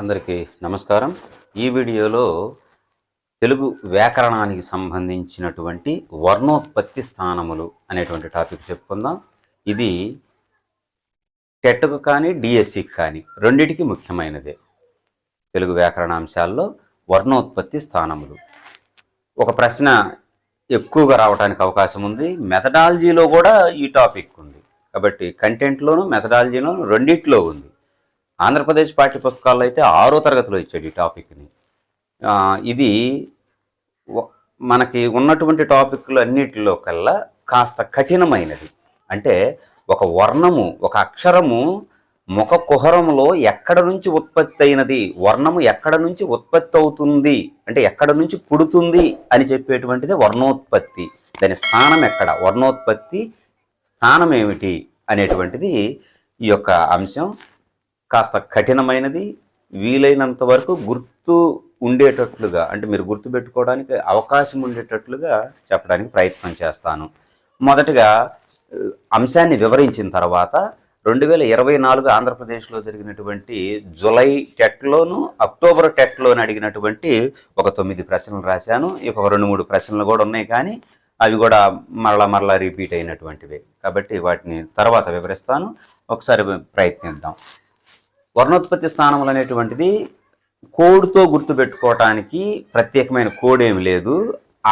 అందరికీ నమస్కారం. ఈ వీడియోలో తెలుగు వ్యాకరణానికి సంబంధించినటువంటి వర్ణోత్పత్తి స్థానములు అనేటువంటి టాపిక్ చెప్పుకుందాం. ఇది టెట్కు కానీ డిఎస్సికి కానీ రెండిటికి ముఖ్యమైనదే తెలుగు వ్యాకరణాంశాల్లో వర్ణోత్పత్తి స్థానములు. ఒక ప్రశ్న ఎక్కువగా రావడానికి అవకాశం ఉంది. మెథడాలజీలో కూడా ఈ టాపిక్ ఉంది. కాబట్టి కంటెంట్లోను మెథడాలజీలోను రెండిట్లో ఉంది. ఆంధ్రప్రదేశ్ పాఠ్య పుస్తకాల్లో అయితే ఆరో తరగతిలో ఇచ్చాడు ఈ టాపిక్ని. ఇది మనకి ఉన్నటువంటి టాపిక్లు అన్నిటిలో కల్లా కాస్త కఠినమైనది. అంటే ఒక వర్ణము ఒక అక్షరము ముఖ కుహరంలో ఎక్కడ నుంచి ఉత్పత్తి అయినది వర్ణము ఎక్కడ నుంచి ఉత్పత్తి అవుతుంది అంటే ఎక్కడ నుంచి పుడుతుంది అని చెప్పేటువంటిది వర్ణోత్పత్తి. దాని స్థానం ఎక్కడ వర్ణోత్పత్తి స్థానం ఏమిటి అనేటువంటిది ఈ యొక్క అంశం కాస్త కఠినమైనది వీలైనంత వరకు గుర్తు ఉండేటట్లుగా అంటే మీరు గుర్తుపెట్టుకోవడానికి అవకాశం ఉండేటట్లుగా చెప్పడానికి ప్రయత్నం చేస్తాను. మొదటగా అంశాన్ని వివరించిన తర్వాత రెండు వేల ఇరవై నాలుగు ఆంధ్రప్రదేశ్లో జరిగినటువంటి జులై టెట్లోను అక్టోబర్ టెట్లోను అడిగినటువంటి ఒక తొమ్మిది ప్రశ్నలు రాశాను. ఇక రెండు మూడు ప్రశ్నలు కూడా ఉన్నాయి కానీ అవి కూడా మరలా మరలా రిపీట్ అయినటువంటివే. కాబట్టి వాటిని తర్వాత వివరిస్తాను. ఒకసారి ప్రయత్నిద్దాం. వర్ణోత్పత్తి స్థానములు అనేటువంటిది కోడ్తో గుర్తుపెట్టుకోవటానికి ప్రత్యేకమైన కోడ్ ఏమి లేదు.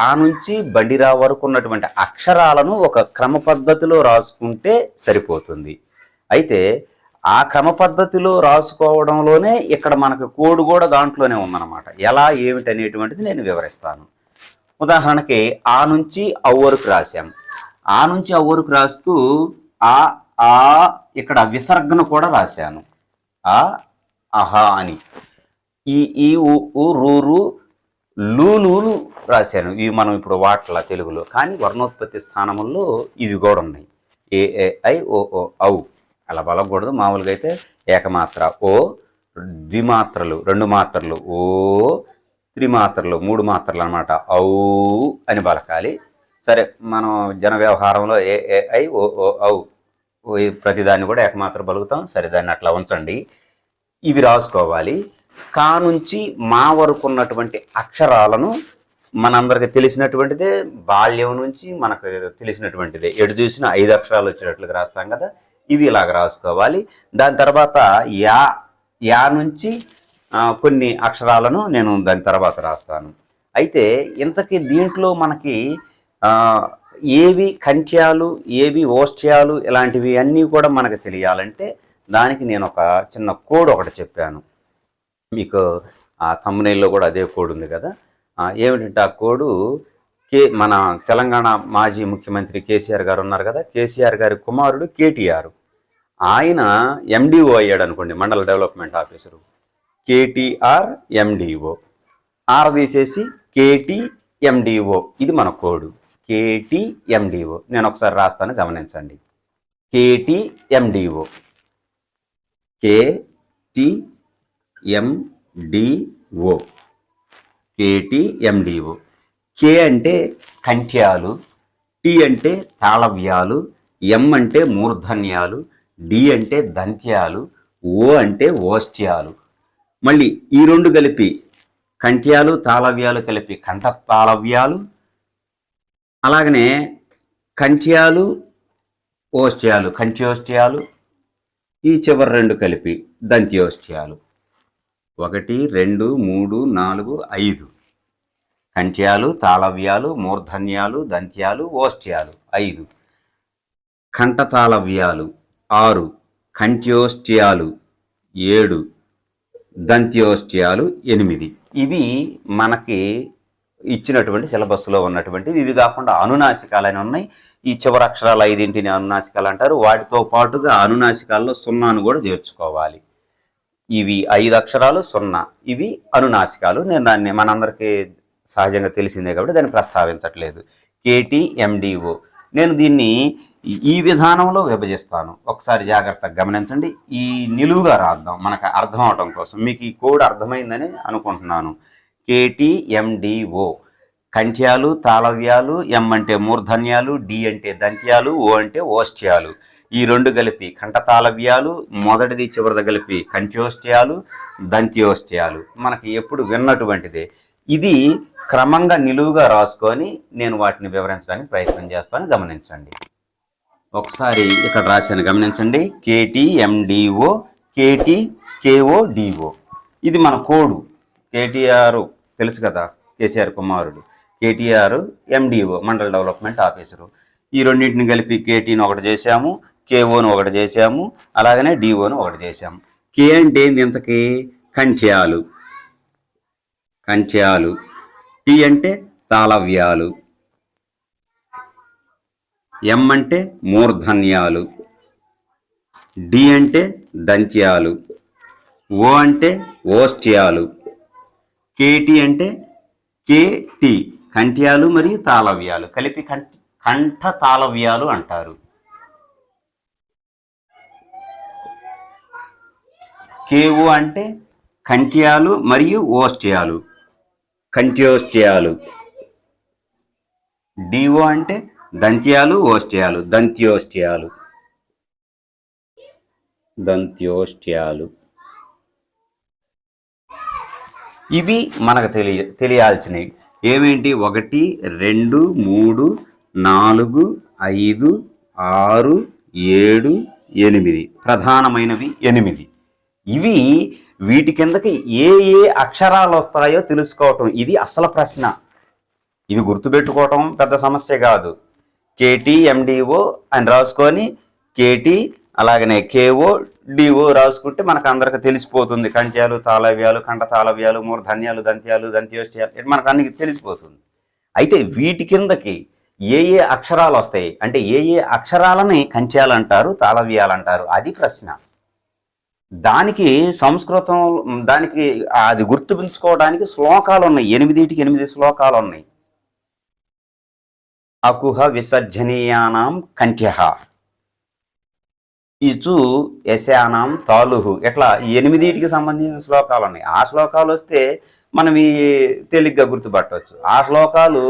ఆ నుంచి బండిరా వరకు ఉన్నటువంటి అక్షరాలను ఒక క్రమ పద్ధతిలో రాసుకుంటే సరిపోతుంది. అయితే ఆ క్రమ పద్ధతిలో రాసుకోవడంలోనే ఇక్కడ మనకు కోడ్ కూడా దాంట్లోనే ఉందన్నమాట. ఎలా ఏమిటి అనేటువంటిది నేను వివరిస్తాను. ఉదాహరణకి ఆ నుంచి అవ్వరుకు రాశాం. ఆ నుంచి అవ్వరుకు రాస్తూ ఆ ఆ ఇక్కడ విసర్గను కూడా రాశాను. ఆ అహా అని. ఈ ఈ రూరు లూలు రాశాను. ఇవి మనం ఇప్పుడు వాట్ల తెలుగులో. కానీ వర్ణోత్పత్తి స్థానముల్లో ఇవి కూడా ఉన్నాయి. ఏ ఏ ఐ ఓ ఓ ఔ. అలా బలకూడదు మామూలుగా అయితే ఏకమాత్ర ఓ ద్విమాత్రలు రెండు మాత్రలు ఓ త్రిమాత్రలు మూడు మాత్రలు అనమాట ఔ అని బలకాలి సరే మనం జన వ్యవహారంలో ఏ ఏ ఐ ఓ ఓ ఔ ప్రతిదాన్ని కూడా ఏకమాత్ర బలుగుతాం. సరే దాన్ని అట్లా ఉంచండి. ఇవి రాసుకోవాలి. కా నుంచి మా వరకు ఉన్నటువంటి అక్షరాలను మనందరికి తెలిసినటువంటిదే బాల్యం నుంచి మనకు తెలిసినటువంటిదే. ఎటు చూసిన ఐదు అక్షరాలు వచ్చేటట్లుగా రాస్తాం కదా. ఇవి ఇలాగ రాసుకోవాలి. దాని తర్వాత యా యా నుంచి కొన్ని అక్షరాలను నేను దాని తర్వాత రాస్తాను. అయితే ఇంతకీ దీంట్లో మనకి ఏవి కంట్యాలు ఏవి ఓష్ట్యాలు ఇలాంటివి అన్నీ కూడా మనకు తెలియాలంటే దానికి నేను ఒక చిన్న కోడ్ ఒకటి చెప్పాను. మీకు ఆ తమ్మునేల్లో కూడా అదే కోడ్ ఉంది కదా? ఏమిటంటే ఆ కోడు కే మన తెలంగాణ మాజీ ముఖ్యమంత్రి కేసీఆర్ గారు ఉన్నారు కదా? కేసీఆర్ గారి కుమారుడు కేటీఆర్. ఆయన ఎండిఓ అయ్యాడు అనుకోండి మండల development officer. KTR MDO R తీసేసి కేటీ ఎండిఓ ఇది మన కోడ్. కేటీఎండిఓ నేను ఒకసారి రాస్తాను గమనించండి. కేటీ కేటీఎండిఓ కేటీఎండిఓ కే అంటే కంఠ్యాలు టి అంటే తాళవ్యాలు ఎం అంటే మూర్ధన్యాలు డి అంటే దంత్యాలు ఓ అంటే ఓష్ట్యాలు. మళ్ళీ ఈ రెండు కలిపి కంఠ్యాలు తాళవ్యాలు కలిపి కంఠ తాళవ్యాలు అలాగనే కంఠ్యాలు ఓష్ట్యాలు కంఠ్యోష్ట్యాలు ఈ చివరి రెండు కలిపి దంత్యోష్ట్యాలు ఒకటి రెండు మూడు నాలుగు ఐదు. కంచ్యాలు తాళవ్యాలు మూర్ధన్యాలు దంత్యాలు ఓష్ట్యాలు ఐదు. కంఠతాళవ్యాలు ఆరు. కంఠ్యోష్ట్యాలు ఏడు. దంత్యోష్ట్యాలు ఎనిమిది. ఇవి మనకి ఇచ్చినటువంటి సిలబస్లో ఉన్నటువంటి ఇవి కాకుండా అనునాసికాలు ఉన్నాయి. ఈ చివరి అక్షరాలు ఐదింటిని అనునాసికాలు అంటారు. వాటితో పాటుగా అనునాసికాల్లో సున్నాను కూడా చేర్చుకోవాలి. ఇవి ఐదు అక్షరాలు సున్నా. ఇవి అనునాసికాలు. నేను దాన్ని మనందరికీ సహజంగా తెలిసిందే కాబట్టి దాన్ని ప్రస్తావించట్లేదు. కేటీ ఎండిఓ నేను దీన్ని ఈ- ఈ విధానంలో విభజిస్తాను. ఒకసారి జాగ్రత్తగా గమనించండి. ఈ నిలువుగా రాద్దాం. మనకు అర్థం అవటం కోసం. మీకు ఈ కోడ్ అర్థమైందని అనుకుంటున్నాను. కేటీఎండిఓ. కంఠ్యాలు తాళవ్యాలు ఎం అంటే మూర్ధన్యాలు డి అంటే దంత్యాలు ఓ అంటే ఓష్ట్యాలు. ఈ రెండు కలిపి కంఠతాళవ్యాలు మొదటిది చివరిది కలిపి కంఠ్యోష్ట్యాలు దంత్యోష్ట్యాలు. మనకి ఎప్పుడు విన్నటువంటిదే. ఇది క్రమంగా నిలువుగా రాసుకొని నేను వాటిని వివరించడానికి ప్రయత్నం చేస్తాను. గమనించండి. ఒకసారి ఇక్కడ రాశాను. గమనించండి. KT MDO KT KO DO ఇది మన కోడు. కేటీఆర్ తెలుసు కదా కేసీఆర్ కుమారుడు. కేటీఆర్ ఎండిఓ మండల డెవలప్మెంట్ ఆఫీసరు. ఈ రెండింటిని కలిపి కేటీని ఒకటి చేశాము కేఓను ఒకటి చేశాము అలాగనే డిఓను ఒకటి చేశాము. కే అంటే ఏంది ఇంతకీ? కంఠ్యాలు కంఠ్యాలు టి అంటే తాళవ్యాలు. ఎం అంటే మూర్ధన్యాలు. డి అంటే దంత్యాలు. ఓ అంటే ఓస్ట్యాలు కేటి అంటే కేటి కంఠ్యాలు మరియు తాళవ్యాలు. కలిపి కంఠ కంఠ తాళవ్యాలు అంటారు. కేవు అంటే కంఠ్యాలు మరియు ఓష్ట్యాలు కంఠ్యోష్ట్యాలు డివో అంటే దంత్యాలు ఓష్ట్యాలు దంత్యోష్ట్యాలు దంత్యోష్ట్యాలు ఇవి మనకు తెలియ తెలియాల్సినవి. ఏమేంటి? ఒకటి రెండు మూడు నాలుగు ఐదు ఆరు ఏడు ఎనిమిది. ప్రధానమైనవి ఎనిమిది. ఇవి వీటి కిందకి ఏ ఏ అక్షరాలు వస్తాయో తెలుసుకోవటం. ఇది అసలు ప్రశ్న. ఇవి గుర్తుపెట్టుకోవటం పెద్ద సమస్య కాదు. కేటీ ఎండిఓ అని రాసుకొని కేటీ అలాగనే కేఓ డిఓ రాసుకుంటే మనకు అందరికి తెలిసిపోతుంది. కంట్యాలు తాళవ్యాలు కంఠ తాళవ్యాలు మూర్ధన్యాలు దంత్యాలు దంత్యోష్ట్యాలు ఇట్లా మనకు అన్ని తెలిసిపోతుంది. అయితే వీటి కిందకి ఏ ఏ అక్షరాలు వస్తాయి? అంటే ఏ ఏ అక్షరాలని కంచాలంటారు అంటారు తాళవ్యాలు అంటారు అది ప్రశ్న. దానికి సంస్కృతం దానికి అది గుర్తుపించుకోవడానికి శ్లోకాలు ఉన్నాయి ఎనిమిదిటికి ఎనిమిది శ్లోకాలు ఉన్నాయి అకుహ విసర్జనీయానాం కంఠ్య. ఇచు యశానం తాలుహు ఇట్లా ఎనిమిదిటికి సంబంధించిన శ్లోకాలు ఉన్నాయి ఆ శ్లోకాలు వస్తే మనం ఈ తేలిగ్గా గుర్తుపట్టవచ్చు ఆ శ్లోకాలు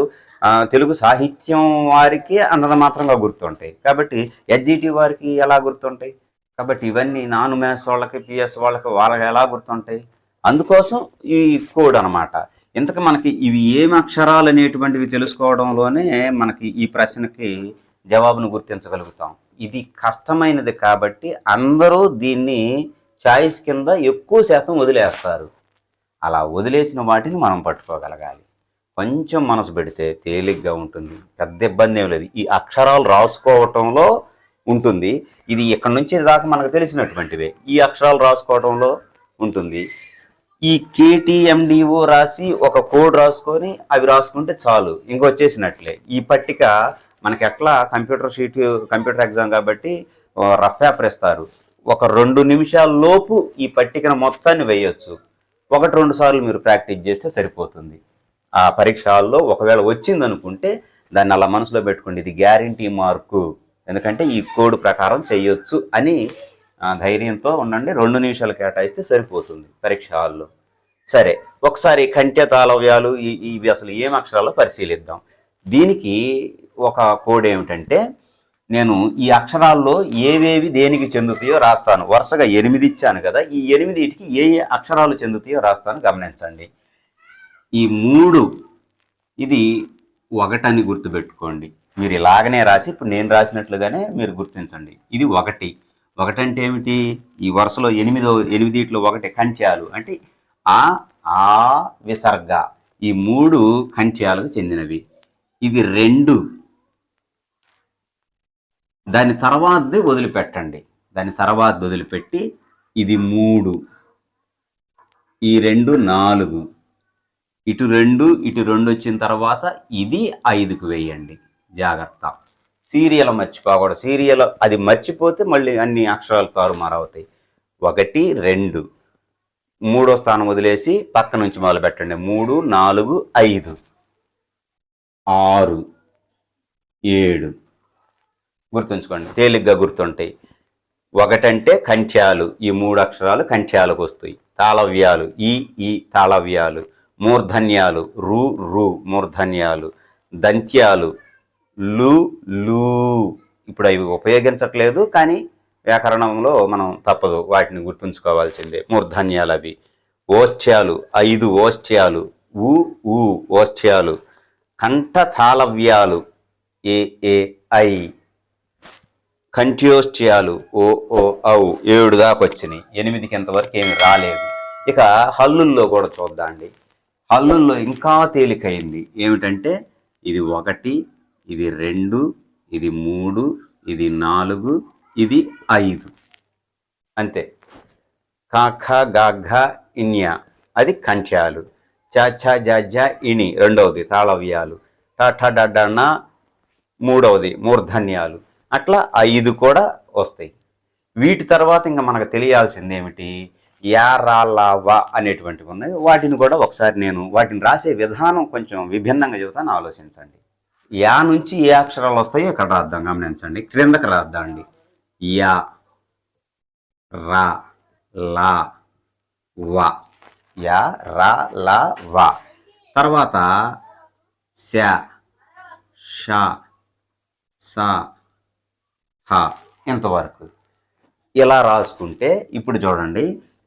తెలుగు సాహిత్యం వారికి అంతంత మాత్రంగా గుర్తుంటాయి. కాబట్టి ఎస్జిటి వారికి ఎలా గుర్తుంటాయి? కాబట్టి ఇవన్నీ నాన్ మ్యాథ్స్ వాళ్ళకి పిఎస్ వాళ్ళకి వాళ్ళకి ఎలా గుర్తుంటాయి? అందుకోసం ఈ కోడ్ అనమాట ఇంతకు మనకి ఇవి ఏం అక్షరాలు అనేటువంటివి తెలుసుకోవడంలోనే మనకి ఈ ప్రశ్నకి జవాబును గుర్తించగలుగుతాం. ఇది కష్టమైనది కాబట్టి అందరూ దీన్ని చాయిస్ కింద ఎక్కువ శాతం వదిలేస్తారు. అలా వదిలేసిన వాటిని మనం పట్టుకోగలగాలి. కొంచెం మనసు పెడితే తేలిగ్గా ఉంటుంది. పెద్ద ఇబ్బంది ఏం లేదు. ఈ అక్షరాలు రాసుకోవటంలో ఉంటుంది. ఇది ఇక్కడ నుంచి దాకా మనకు తెలిసినటువంటివే. ఈ అక్షరాలు రాసుకోవడంలో ఉంటుంది. ఈ కేటీఎండిఓ రాసి ఒక కోడ్ రాసుకొని అవి రాసుకుంటే చాలు. ఇంకొచ్చేసినట్లే. ఈ పట్టిక మనకి ఎట్లా కంప్యూటర్ షీట్ కంప్యూటర్ ఎగ్జామ్ కాబట్టి రఫ్ పేపర్ ఇస్తారు. ఒక రెండు నిమిషాల లోపు ఈ పట్టికను మొత్తాన్ని వేయొచ్చు. ఒకటి రెండు సార్లు మీరు ప్రాక్టీస్ చేస్తే సరిపోతుంది. ఆ పరీక్ష హాల్లో ఒకవేళ వచ్చిందనుకుంటే దాన్ని అలా మనసులో పెట్టుకోండి. ఇది గ్యారంటీ మార్కు. ఎందుకంటే ఈ కోడ్ ప్రకారం చేయొచ్చు అని ధైర్యంతో ఉండండి. రెండు నిమిషాలు కేటాయిస్తే సరిపోతుంది పరీక్ష హాల్లో. సరే ఒకసారి కంఠ్య తాళవ్యాలు ఈ- ఇవి అసలు ఏం అక్షరాల్లో పరిశీలిద్దాం? దీనికి ఒక కోడ్ ఏమిటంటే నేను ఈ అక్షరాల్లో ఏవేవి దేనికి చెందుతాయో రాస్తాను. వరుసగా ఎనిమిది ఇచ్చాను కదా ఈ ఎనిమిదిటికి ఏ ఏ అక్షరాలు చెందుతాయో రాస్తాను గమనించండి. ఈ మూడు ఇది ఒకటని గుర్తుపెట్టుకోండి. మీరు ఇలాగనే రాసి ఇప్పుడు నేను రాసినట్లుగానే మీరు గుర్తించండి. ఇది ఒకటి. ఒకటంటే ఏమిటి? ఈ వరుసలో ఎనిమిదో ఎనిమిదిట్లో ఒకటి కంచాలు అంటే ఆ ఆ విసర్గ. ఈ మూడు కంచాలకు చెందినవి. ఇది రెండు. దాని తర్వాతది వదిలిపెట్టండి. దాని తర్వాత వదిలిపెట్టి ఇది మూడు ఈ రెండు నాలుగు ఇటు రెండు ఇటు రెండు వచ్చిన తర్వాత ఇది ఐదుకు వేయండి. జాగ్రత్త. సీరియల్ మర్చిపోకూడదు. సీరియల్ అది మర్చిపోతే మళ్ళీ అన్ని అక్షరాలు తారుమారవుతాయి. ఒకటి రెండు. మూడో స్థానం వదిలేసి పక్క నుంచి మొదలు పెట్టండి. మూడు నాలుగు ఐదు. ఆరు ఏడు. గుర్తుంచుకోండి. తేలిగ్గా గుర్తుంటాయి. ఒకటంటే కంఠ్యాలు. ఈ మూడు అక్షరాలు కంఠ్యాలకు వస్తాయి. తాళవ్యాలు. ఈ ఈ తాళవ్యాలు. మూర్ధన్యాలు. రు రు మూర్ధన్యాలు. దంత్యాలు. లు లు. ఇప్పుడు అవి ఉపయోగించట్లేదు కానీ వ్యాకరణంలో మనం తప్పదు వాటిని గుర్తుంచుకోవాల్సిందే. మూర్ధన్యాలు అవి. ఓష్ట్యాలు ఐదు ఓష్ట్యాలు ఉ ఊ ఓష్ట్యాలు కంఠతాళవ్యాలు. ఏ ఏ ఐ. కంట్యోష్ట్యాలు ఓ ఓ ఔ ఏడు దాకా వచ్చినాయి. ఎనిమిదికి ఇంతవరకు ఏమి రాలేదు. ఇక హల్లుల్లో కూడా చూద్దాండి. హల్లుల్లో ఇంకా తేలికైంది. ఏమిటంటే ఇది ఒకటి ఇది రెండు ఇది మూడు ఇది నాలుగు ఇది ఐదు. అంతే. కాఖ గాఘ ఇన్య. అది కంఠ్యాలు. చాచా జాజ ఇణి రెండవది తాళవ్యాలు. ట డడ్డన్న మూడవది మూర్ధన్యాలు. అట్లా ఐదు కూడా వస్తాయి. వీటి తర్వాత ఇంకా మనకు తెలియాల్సింది ఏమిటి? యా రా లా అనేటువంటివి ఉన్నాయి. వాటిని కూడా ఒకసారి నేను వాటిని రాసే విధానం కొంచెం విభిన్నంగా చెబుతాను ఆలోచించండి. యా నుంచి ఏ అక్షరాలు వస్తాయో ఇక్కడ రాద్దాం గమనించండి. క్రిందకు రాద్దాండి. యా రా లా వా. యా రా లా వా. తర్వాత శ ష స హ ఇంతవరకు. ఇలా రాసుకుంటే ఇప్పుడు చూడండి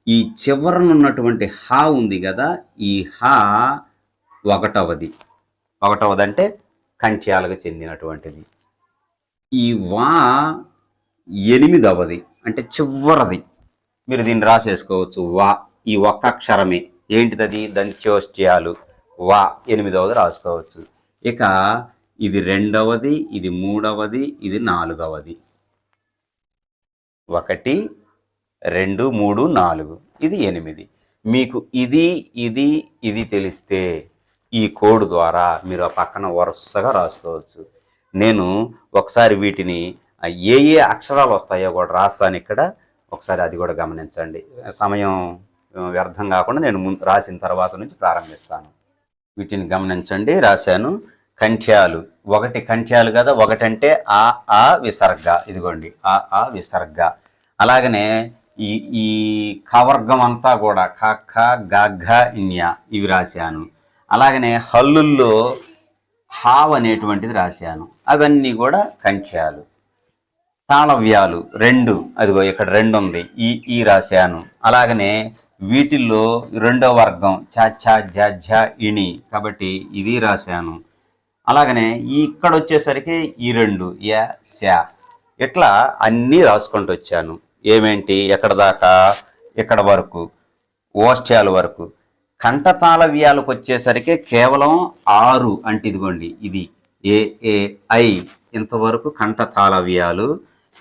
ఈ చివరన ఉన్నటువంటి హ ఉంది కదా ఈ హ ఒకటవది. ఒకటవది అంటే కంఠ్యాలకు చెందినటువంటిది. ఈ వా ఎనిమిదవది అంటే చివరది. మీరు దీన్ని రాసేసుకోవచ్చు. వా ఈ ఒక్క అక్షరమే. ఏంటిదది? దంత్యోష్ట్యాలు. వా ఎనిమిదవది రాసుకోవచ్చు. ఇక ఇది రెండవది ఇది మూడవది ఇది నాలుగవది. ఒకటి రెండు మూడు నాలుగు. ఇది ఎనిమిది. మీకు ఇది ఇది ఇది తెలిస్తే ఈ కోడ్ ద్వారా మీరు ఆ పక్కన వరుసగా రాసుకోవచ్చు. నేను ఒకసారి వీటిని ఏ ఏ అక్షరాలు వస్తాయో కూడా రాస్తాను ఇక్కడ. ఒకసారి అది కూడా గమనించండి. సమయం వ్యర్థం కాకుండా నేను ముందు రాసిన తర్వాత నుంచి ప్రారంభిస్తాను. వీటిని గమనించండి. రాశాను. కంఠ్యాలు. ఒకటి కంఠ్యాలు కదా ఒకటంటే ఆ ఆ విసర్గ. ఇదిగోండి ఆ ఆ విసర్గ. అలాగనే ఈ ఈ కవర్గం అంతా కూడా క ఖ గ ఘ ఇన్య ఇవి రాశాను. అలాగనే హల్లుల్లో హావ్ అనేటువంటిది రాశాను. అవన్నీ కూడా కంఠ్యాలు. తాళవ్యాలు రెండు. అదిగో ఇక్కడ రెండు ఉంది ఈ ఈ రాశాను. అలాగనే వీటిల్లో రెండో వర్గం చ ఛ జ ఝ ఇణి. కాబట్టి ఇది రాశాను. అలాగనే ఈ ఇక్కడ వచ్చేసరికి ఈ రెండు యా శ. ఇట్లా అన్నీ రాసుకుంటూ వచ్చాను ఏమేంటి? ఎక్కడ దాకా? ఇక్కడ వరకు? ఓష్ట్యాల వరకు. కంఠతాళవ్యాలకు వచ్చేసరికి కేవలం ఆరు అంటే ఇదిగోండి ఇది ఏ ఏ ఐ. ఇంతవరకు కంఠతాళవ్యాలు.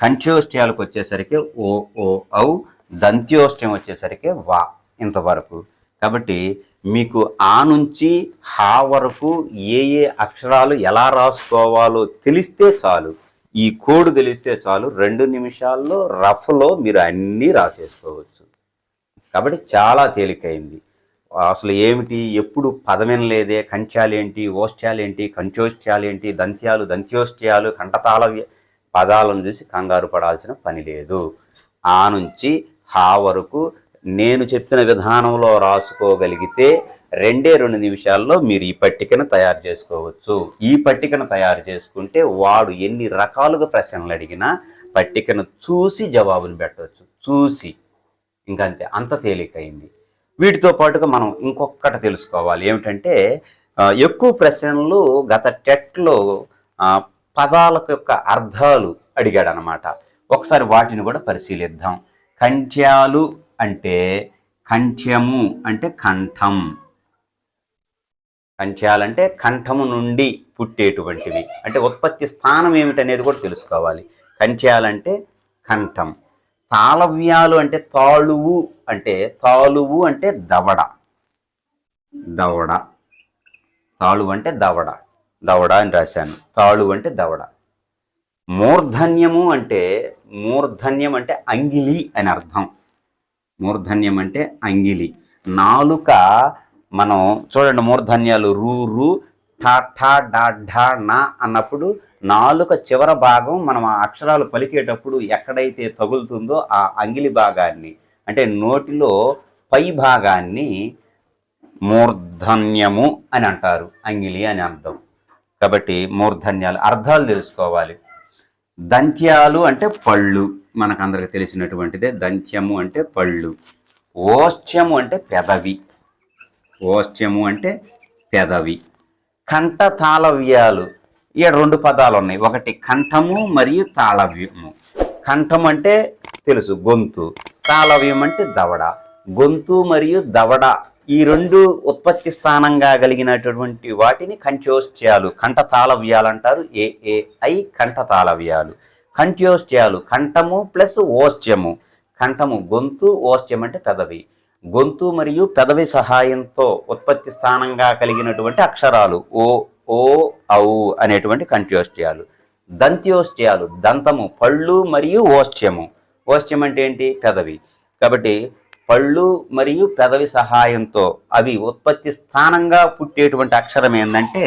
కంఠ్యోష్ట్యాలకు వచ్చేసరికి ఓ ఓ ఔ. దంత్యోష్ట్యం వచ్చేసరికి వా. ఇంతవరకు. కాబట్టి మీకు ఆ నుంచి హా వరకు ఏ ఏ అక్షరాలు ఎలా రాసుకోవాలో తెలిస్తే చాలు. ఈ కోడ్ తెలిస్తే చాలు. రెండు నిమిషాల్లో రఫ్లో మీరు అన్నీ రాసేసుకోవచ్చు. కాబట్టి చాలా తేలికైంది. అసలు ఏమిటి? ఎప్పుడు పదమినలేదే కంచాలేంటి? ఓష్ట్యాలేంటి? కంచోష్ట్యాలేంటి? దంత్యాలు దంత్యోష్ట్యాలు కంఠతాళ పదాలను చూసి కంగారు పడాల్సిన పని లేదు. ఆ నుంచి హా వరకు నేను చెప్పిన విధానంలో రాసుకోగలిగితే రెండే రెండు నిమిషాల్లో మీరు ఈ పట్టికను తయారు చేసుకోవచ్చు. ఈ పట్టికను తయారు చేసుకుంటే వాడు ఎన్ని రకాలుగా ప్రశ్నలు అడిగినా పట్టికను చూసి జవాబులు పెట్టవచ్చు. చూసి. ఇంకంతే. అంత తేలికైంది. వీటితో పాటుగా మనం ఇంకొకటి తెలుసుకోవాలి. ఏమిటంటే ఎక్కువ ప్రశ్నలు గత టెట్లో పదాల పదాలకు యొక్క అర్థాలు అడిగాడు అనమాట ఒకసారి వాటిని కూడా పరిశీలిద్దాం. కంఠ్యాలు అంటే కంఠ్యము అంటే కంఠం. కంఠ్యాలంటే కంఠము నుండి పుట్టేటువంటివి. అంటే ఉత్పత్తి స్థానం ఏమిటనేది కూడా తెలుసుకోవాలి. కంఠ్యాలంటే కంఠం. తాళవ్యాలు అంటే తాళువు అంటే తాళువు అంటే దవడ. దవడ. తాళు అంటే దవడ. దవడ అని రాశాను. తాళు అంటే దవడ. మూర్ధన్యము అంటే మూర్ధన్యం అంటే అంగిలి అని అర్థం. మూర్ధన్యం అంటే అంగిలి. నాలుక మనం చూడండి మూర్ధన్యాలు రూ రు ఠా ఠా డా ఢా నా అన్నప్పుడు నాలుక చివర భాగం మనం ఆ అక్షరాలు పలికేటప్పుడు ఎక్కడైతే తగులుతుందో ఆ అంగిలి భాగాన్ని అంటే నోటిలో పై భాగాన్ని మూర్ధన్యము అని అంటారు. అంగిలి అని అర్థం. కాబట్టి మూర్ధన్యాలు అర్థాలు తెలుసుకోవాలి. దంత్యాలు అంటే పళ్ళు. మనకందరికి తెలిసినటువంటిదే దంత్యము అంటే పళ్ళు. ఓష్ట్యము అంటే పెదవి. ఓష్ట్యము అంటే పెదవి. కంఠ తాళవ్యాలు ఈ రెండు పదాలు ఉన్నాయి ఒకటి కంఠము మరియు తాళవ్యము. కంఠం అంటే తెలుసు గొంతు. తాళవ్యం అంటే దవడ. గొంతు మరియు దవడ ఈ రెండు ఉత్పత్తి స్థానంగా కలిగినటువంటి వాటిని కంఠోష్ట్యాలు కంఠ తాళవ్యాలు అంటారు. ఏ ఏ ఐ కంఠ తాళవ్యాలు కంఠ్యోష్ట్యాలు కంఠము ప్లస్ ఓష్ట్యము. కంఠము గొంతు ఓష్ట్యం అంటే పెదవి. గొంతు మరియు పెదవి సహాయంతో ఉత్పత్తి స్థానంగా కలిగినటువంటి అక్షరాలు ఓ ఓ ఔ అనేటువంటి కంఠ్యోష్ట్యాలు. దంత్యోష్ట్యాలు దంతము పళ్ళు మరియు ఓష్ట్యము. ఓష్ట్యం అంటే ఏంటి? పెదవి. కాబట్టి పళ్ళు మరియు పెదవి సహాయంతో అవి ఉత్పత్తి స్థానంగా పుట్టేటువంటి అక్షరం ఏంటంటే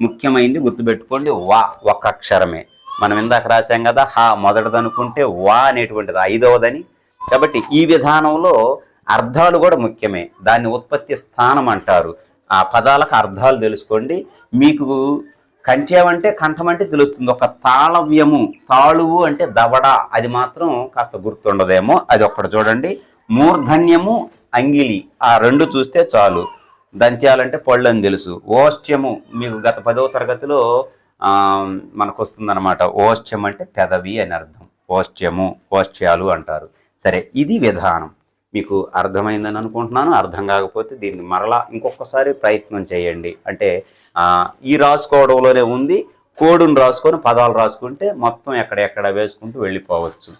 ముఖ్యమైనది గుర్తుపెట్టుకోండి వా ఒక అక్షరమే. మనం ఇందాక రాశాం కదా హా మొదటిది అనుకుంటే వా అనేటువంటిది ఐదవదని. కాబట్టి ఈ విధానంలో అర్థాలు కూడా ముఖ్యమే. దాన్ని ఉత్పత్తి స్థానం అంటారు. ఆ పదాలకు అర్థాలు తెలుసుకోండి. మీకు కంఠం అంటే కంఠం అంటే తెలుస్తుంది. ఒక తాళవ్యము తాళువు అంటే దవడ అది మాత్రం కాస్త గుర్తుండదేమో. అది ఒక్కటి చూడండి. మూర్ధన్యము అంగిలి ఆ రెండు చూస్తే చాలు. దంత్యాలంటే పళ్ళు అని తెలుసు. ఓష్ట్యము మీకు గత పదవ తరగతిలో మనకు వస్తుందన్నమాట ఓష్ట్యం అంటే పెదవి అని అర్థం. ఓష్ట్యము ఓష్ట్యాలు అంటారు. సరే ఇది విధానం. మీకు అర్థమైందని అనుకుంటున్నాను అర్థం కాకపోతే దీన్ని మరలా ఇంకొకసారి ప్రయత్నం చేయండి. అంటే ఈ రాసుకోవడంలోనే ఉంది కోడును రాసుకొని పదాలు రాసుకుంటే మొత్తం ఎక్కడెక్కడ వేసుకుంటూ వెళ్ళిపోవచ్చు.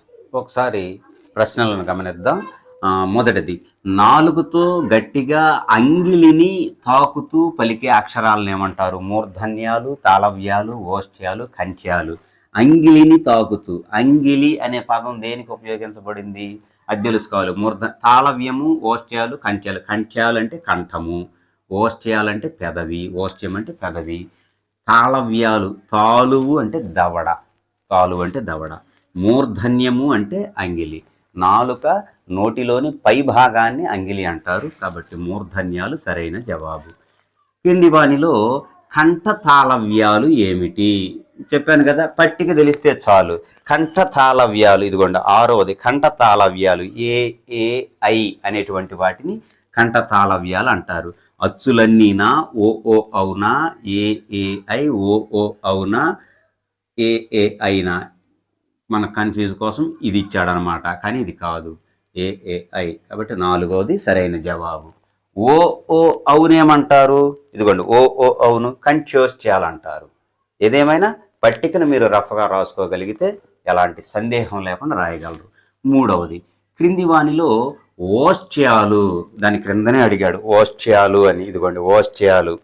ఒకసారి ప్రశ్నలను గమనిద్దాం. మొదటిది. నాలుగుతో గట్టిగా అంగిలిని తాకుతూ పలికే అక్షరాలను ఏమంటారు? మూర్ధన్యాలు తాళవ్యాలు ఓష్ట్యాలు కంఠ్యాలు అంగిలిని తాకుతూ. అంగిలి అనే పదం దేనికి ఉపయోగించబడింది? అది తెలుసుకోవాలి. మూర్ధ తాళవ్యము ఓష్ట్యాలు కంఠ్యాలు కంఠ్యాలు అంటే కంఠము. ఓష్ట్యాలు అంటే పెదవి. ఓష్ట్యం అంటే పెదవి. తాళవ్యాలు తాలువు అంటే దవడ. తాలువు అంటే దవడ. మూర్ధన్యము అంటే అంగిలి. నాలుక నోటిలోని పై భాగాన్ని అంగిలి అంటారు. కాబట్టి మూర్ధన్యాలు సరైన జవాబు. కింది వానిలో కంఠతాళవ్యాలు ఏమిటి? చెప్పాను కదా పట్టిక తెలిస్తే చాలు. కంఠ తాళవ్యాలు ఇదిగోండి ఆరవది. కంఠ తాళవ్యాలు ఏ ఏ ఐ అనేటువంటి వాటిని కంఠ తాళవ్యాలు అంటారు. అచ్చులన్నీనా ఓ ఓ అవునా ఏ ఏ ఐ ఓ ఓ అవునా ఏ ఏ అయినా మన కన్ఫ్యూజ్ కోసం ఇది ఇచ్చాడనమాట. కానీ ఇది కాదు. ఏఏఐ కాబట్టి నాలుగవది సరైన జవాబు. ఓ ఓ అవునేమంటారు? ఇదిగోండి ఓ ఓ అవును కంట్యోస్ చేయాలంటారు. ఏదేమైనా పట్టికను మీరు రఫ్గా రాసుకోగలిగితే ఎలాంటి సందేహం లేకుండా రాయగలరు. మూడవది క్రింది వానిలో ఓస్ట్యాలు దాని క్రిందనే అడిగాడు. ఓస్ట్యాలు అని ఇదిగోండి ఓస్ట్యాలు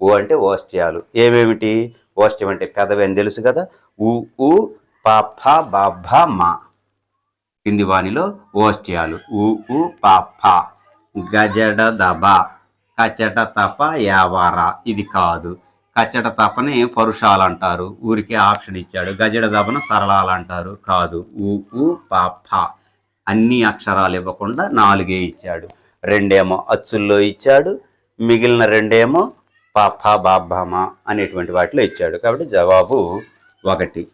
ఓ అంటే ఓస్ట్యాలు ఏమేమిటి ఓస్ట్యం అంటే పెదవి అని తెలుసు కదా. ఊ ఊ పాప ఫ మా. కింది వానిలో ఓష్ట్యాలు. ఊ ఊ ప ఫ. గజడ దబ. కచట తప యావార. ఇది కాదు. కచ్చట తపని పరుషాలు అంటారు ఊరికే ఆప్షన్ ఇచ్చాడు. గజడ దబను సరళాలు అంటారు కాదు. ఊ పాప ప ఫ. అన్ని అక్షరాలు ఇవ్వకుండా నాలుగే ఇచ్చాడు. రెండేమో అచ్చుల్లో ఇచ్చాడు. మిగిలిన రెండేమో పాప బాబామ అనేటువంటి వాటిలో ఇచ్చాడు. కాబట్టి జవాబు ఒకటి.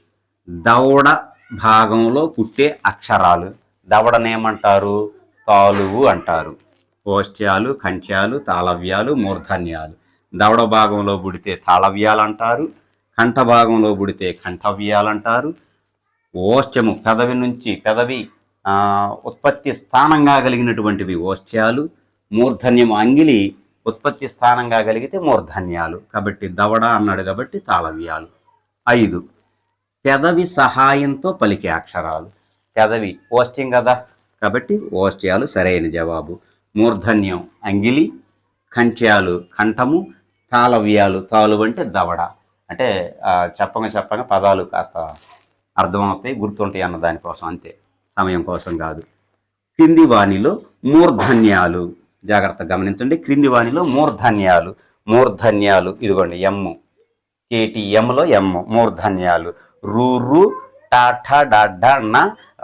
దవడ భాగంలో పుట్టే అక్షరాలు. దవడనేమంటారు? తాలువు అంటారు. ఓష్ట్యాలు కంచ్యాలు తాళవ్యాలు మూర్ధన్యాలు. దవడ భాగంలో పుడితే తాళవ్యాలు అంటారు కంఠ భాగంలో పుడితే కంఠవ్యాలు అంటారు ఓష్ట్యము పెదవి నుంచి పెదవి ఉత్పత్తి స్థానంగా కలిగినటువంటివి ఓష్ట్యాలు మూర్ధన్యము అంగిలి ఉత్పత్తి స్థానంగా కలిగితే మూర్ధన్యాలు. కాబట్టి దవడ అన్నాడు కాబట్టి తాళవ్యాలు. ఐదు. పెదవి సహాయంతో పలికే అక్షరాలు. పెదవి ఓస్ట్యం కదా? కాబట్టి ఓస్ట్యాలు సరైన జవాబు. మూర్ధన్యం అంగిలి కంఠ్యాలు కంఠము తాళవ్యాలు తాలు అంటే దవడ. అంటే చెప్పగా చెప్పంగా చెప్పంగా పదాలు కాస్త అర్థమవుతాయి గుర్తుంటాయి అన్న దానికోసం అంతే. సమయం కోసం కాదు. క్రింది వాణిలో మూర్ధన్యాలు. జాగ్రత్త గమనించండి. క్రింది వాణిలో మూర్ధన్యాలు. మూర్ధన్యాలు ఇదిగోండి ఎమ్ము కేటీఎంలో ఎమ్ మూర్ధన్యాలు రూరు టాఠా డాఢా న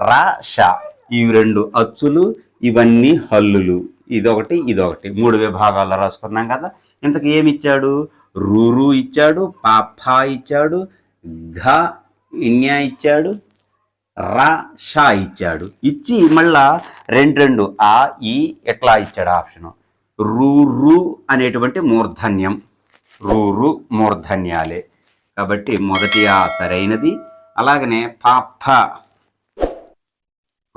రా షా. ఇవి రెండు అచ్చులు ఇవన్నీ హల్లులు. ఇదొకటి ఇదొకటి. మూడు విభాగాల్లో రాసుకున్నాం కదా. ఇంతకు ఏమి ఇచ్చాడు రూరు ఇచ్చాడు పాపా ఇచ్చాడు ఘ ఇన్యా ఇచ్చాడు రా షా ఇచ్చాడు. ఇచ్చి మళ్ళా రెండు రెండు ఆ ఈ ఎట్లా ఇచ్చాడు? ఆప్షన్. రూ రు అనేటువంటి మూర్ధన్యం. రూరు మూర్ధన్యాలే. కాబట్టి మొదటి ఆ సరైనది. అలాగనే పాప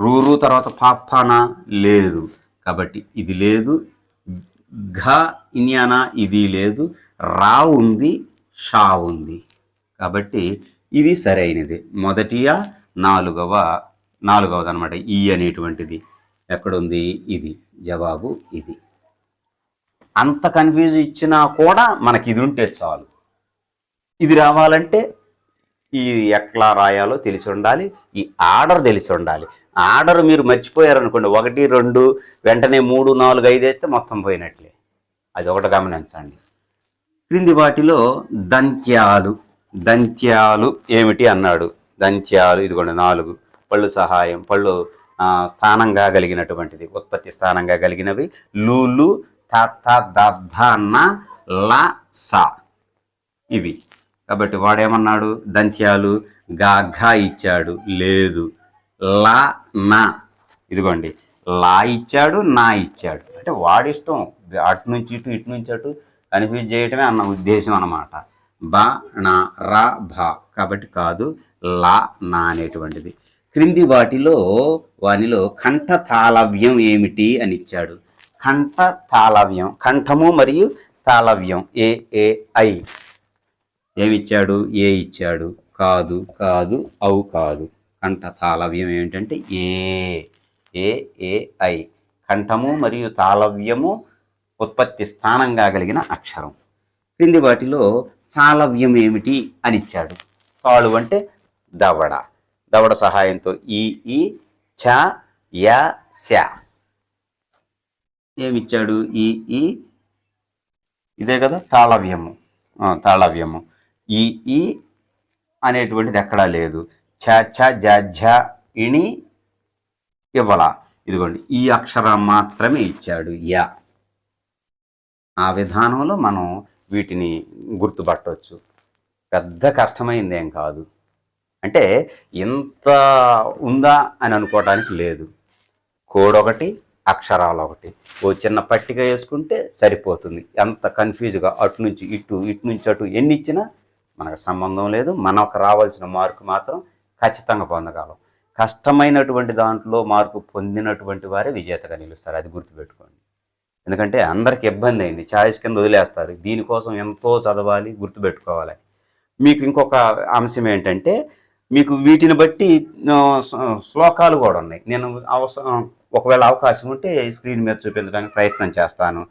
రూరు తర్వాత పాపానా లేదు. కాబట్టి ఇది లేదు. ఘ ఇన్యానా? ఇది లేదు. రా ఉంది షా ఉంది. కాబట్టి ఇది సరైనది. మొదటియా నాలుగవ నాలుగవది అనమాట ఈ అనేటువంటిది. ఎక్కడుంది? ఇది. జవాబు ఇది. అంత కన్ఫ్యూజ్ ఇచ్చినా కూడా మనకి ఇది ఉంటే చాలు. ఇది రావాలంటే ఈ ఎట్లా రాయాలో తెలిసి ఉండాలి ఈ ఆర్డర్ తెలిసి ఉండాలి. ఆర్డర్ మీరు మర్చిపోయారనుకోండి ఒకటి రెండు వెంటనే మూడు నాలుగు ఐదు వేస్తే మొత్తం పోయినట్లే. అది ఒకటి గమనించండి. క్రింది వాటిలో దంత్యాలు దంత్యాలు ఏమిటి అన్నాడు. దంత్యాలు ఇదిగోండి నాలుగు. పళ్ళు సహాయం పళ్ళు స్థానంగా కలిగినటువంటిది ఉత్పత్తి స్థానంగా కలిగినవి. లూలు తత దధ న ల స. ఇవి. కాబట్టి వాడేమన్నాడు? దంత్యాలు గా ఘా ఇచ్చాడు. లేదు. లా నా. ఇదిగోండి. లా ఇచ్చాడు నా ఇచ్చాడు. అంటే వాడిష్టం. అటు నుంచి ఇటు ఇటు నుంచి అటు కన్ఫ్యూజ్ చేయటమే అన్న ఉద్దేశం అన్నమాట. బా నా రా భా. కాబట్టి కాదు లా నా అనేటువంటిది. క్రింది వాటిలో వానిలో కంఠ తాళవ్యం ఏమిటి అని ఇచ్చాడు. కంఠ తాళవ్యం కంఠము మరియు తాళవ్యం. ఏ ఏ ఐ. ఏమిచ్చాడు? ఏ ఇచ్చాడు? కాదు కాదు అవు కాదు. కంఠ తాళవ్యం ఏమిటంటే ఏ ఏ ఏ ఐ. కంఠము మరియు తాళవ్యము ఉత్పత్తి స్థానంగా కలిగిన అక్షరం. క్రింది వాటిలో తాళవ్యం ఏమిటి అని ఇచ్చాడు. తాళు అంటే దవడ. దవడ సహాయంతో ఈ ఈ చ యా శ ఏమిచ్చాడు? ఈ ఈ. ఇదే కదా తాళవ్యము. తాళవ్యము. ఈ ఈ అనేటువంటిది ఎక్కడా లేదు. ఛ ఛ జ ఝ ఇణి ఇవ్వల. ఇదిగోండి ఈ అక్షరం మాత్రమే ఇచ్చాడు యా. ఆ విధానంలో మనం వీటిని గుర్తుపట్టవచ్చు పెద్ద కష్టమైంది ఏం కాదు. అంటే ఇంత ఉందా అని అనుకోవడానికి లేదు. కోడొకటి అక్షరాలు ఒకటి ఓ చిన్న పట్టిక వేసుకుంటే సరిపోతుంది. ఎంత కన్ఫ్యూజ్గా అటు నుంచి ఇటు ఇటు నుంచి అటు ఎన్ని ఇచ్చినా మనకు సంబంధం లేదు. మనకు రావాల్సిన మార్కు మాత్రం ఖచ్చితంగా పొందగలం. కష్టమైనటువంటి దాంట్లో మార్కు పొందినటువంటి వారే విజేతగా నిలుస్తారు. అది గుర్తుపెట్టుకోండి. ఎందుకంటే అందరికి ఇబ్బంది అయింది. ఛాయిస్ కింద వదిలేస్తారు. దీనికోసం ఎంతో చదవాలి గుర్తుపెట్టుకోవాలి. మీకు ఇంకొక అంశం ఏంటంటే మీకు వీటిని బట్టి శ్లోకాలు కూడా ఉన్నాయి. నేను అవసరం ఒకవేళ అవకాశం ఉంటే స్క్రీన్ మీద చూపించడానికి ప్రయత్నం చేస్తాను.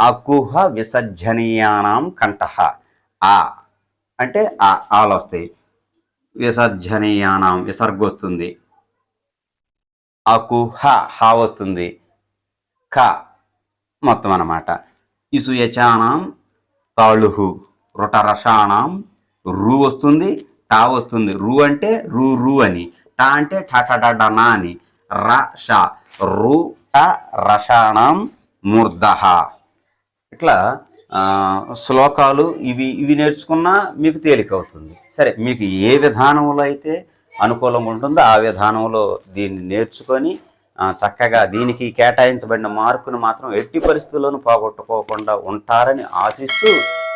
అకుహ విసర్జనీయానం కంఠః. ఆ అంటే ఆ ఆలు వస్తాయి. విసర్జనీయానం విసర్గ వస్తుంది. అకుహ హా వస్తుంది. క మొత్తం అన్నమాట. ఇసుయచానం తాళుహు. రుటరషాణం రు వస్తుంది టా వస్తుంది. రు అంటే రు రు అని. టా అంటే టటడనా అని. ర ష. రు ట రషాణం మూర్ధ. ఇట్లా శ్లోకాలు ఇవి ఇవి నేర్చుకున్నా మీకు తేలిక అవుతుంది. సరే మీకు ఏ విధానంలో అయితే అనుకూలంగా ఉంటుందో ఆ విధానంలో దీన్ని నేర్చుకొని చక్కగా దీనికి కేటాయించబడిన మార్కును మాత్రం ఎట్టి పరిస్థితుల్లోనూ పోగొట్టుకోకుండా ఉంటారని ఆశిస్తూ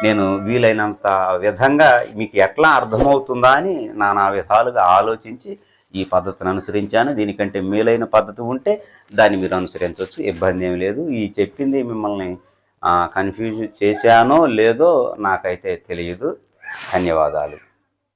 నేను వీలైనంత విధంగా మీకు ఎట్లా అర్థమవుతుందా అని నానా విధాలుగా ఆలోచించి ఈ పద్ధతిని అనుసరించాను. దీనికంటే మేలైన పద్ధతి ఉంటే దాన్ని మీరు అనుసరించవచ్చు. ఇబ్బంది ఏమి లేదు. ఈ చెప్పింది మిమ్మల్ని కన్ఫ్యూజ్ చేశానో లేదో నాకైతే తెలియదు. ధన్యవాదాలు.